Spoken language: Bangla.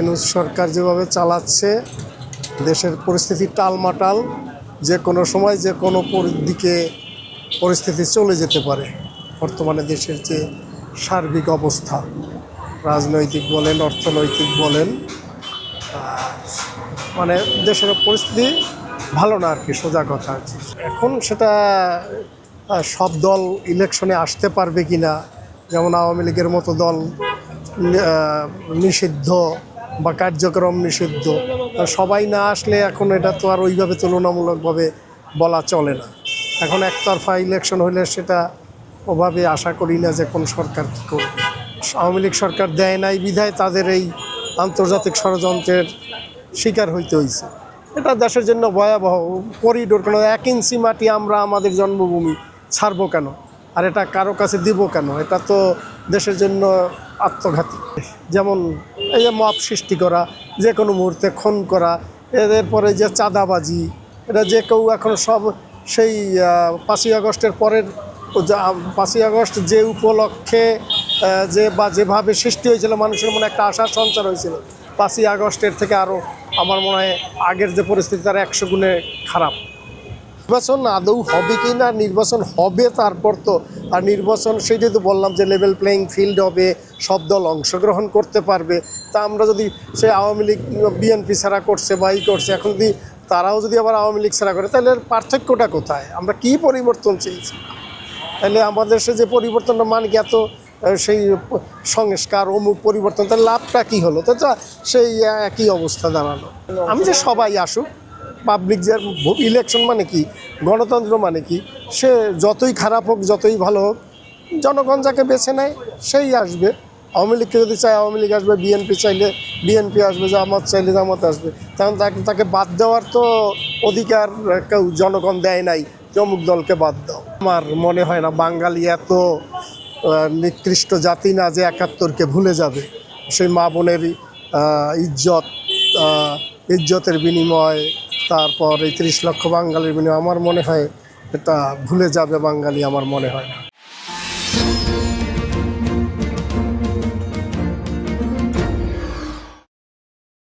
ইউনূস সরকার যেভাবে চালাচ্ছে, দেশের পরিস্থিতি টালমাটাল, যে কোনো সময় যে কোনো দিকে পরিস্থিতি চলে যেতে পারে। বর্তমানে দেশের যে সার্বিক অবস্থা, রাজনৈতিক বলেন, অর্থনৈতিক বলেন মানে দেশের পরিস্থিতি ভালো না আর কি, সোজা কথা এখন সেটা সব দল ইলেকশনে আসতে পারবে কি না যেমন আওয়ামী লীগের মতো দল নিষিদ্ধ বা কার্যক্রম নিষিদ্ধ। সবাই না আসলে এখন এটা তো আর ওইভাবে তুলনামূলকভাবে বলা চলে না। এখন একতরফা ইলেকশন হলে সেটা ওভাবে আশা করি না যে কোন সরকার কী করবে। আওয়ামী লীগ সরকার দেয় নাই বিধায় তাদের এই আন্তর্জাতিক ষড়যন্ত্রের শিকার হইতে হয়েছে এটা দেশের জন্য ভয়াবহ। করিডোর কেন? এক ইঞ্চি মাটি আমরা আমাদের জন্মভূমি ছাড়বো কেন? আর এটা কারও কাছে দিব কেন? এটা তো দেশের জন্য আত্মঘাতী। যেমন এই যে মপ সৃষ্টি করা, যে কোনো মুহূর্তে খুন করা এদের পরে যে চাঁদাবাজি, এটা যে কেউ এখন সব সেই পাঁচই আগস্টের পরের পাঁচই আগস্ট যে উপলক্ষে যে বা যেভাবে সৃষ্টি হয়েছিল, মানুষের মনে একটা আশার সঞ্চার হয়েছিল। পাঁচই আগস্টের থেকে আরও আমার মনে হয় আগের যে পরিস্থিতি, তার একশো গুণে খারাপ। নির্বাচন আদৌ হবে কি না, নির্বাচন হবে তারপর তো আর নির্বাচন সেটাই তো বললাম যে লেভেল প্লেয়িং ফিল্ড হবে, সব দল অংশগ্রহণ করতে পারবে। তা আমরা যদি সে আওয়ামী লীগ, বিএনপি ছাড়া করছে বা ই করছে, এখন যদি তারাও যদি আবার আওয়ামী লীগ ছাড়া করে, তাহলে পার্থক্যটা কোথায়? আমরা কি পরিবর্তন চেয়েছি তাহলে আমাদের সে যে পরিবর্তনটা মান এত সেই সংস্কার, অমুক পরিবর্তন তার লাভটা কী হলো? তা সেই একই অবস্থা দাঁড়াল। আমি যে সবাই আসুক পাবলিক যে ইলেকশন মানে কি, গণতন্ত্র মানে কি, সে যতই খারাপ হোক, যতই ভালো হোক, জনগণ যাকে বেছে নেয়, সেই আসবে। আওয়ামী লীগকে যদি চায়, আওয়ামী লীগ আসবে, বিএনপি চাইলে বিএনপি আসবে, জামাত চাইলে জামাত আসবে। কারণ তাকে তাকে বাদ দেওয়ার তো অধিকার কেউ জনগণ দেয় নাই অমুক দলকে বাদ দাও। আমার মনে হয় না বাঙালি এত নিকৃষ্ট জাতি না যে একাত্তরকে ভুলে যাবে। সেই মা বোনের ইজ্জত ইজ্জতের বিনিময়, তারপর এই তিরিশ লক্ষ বাঙালির বিনিময়, আমার মনে হয় এটা ভুলে যাবে বাঙালি, আমার মনে হয় না।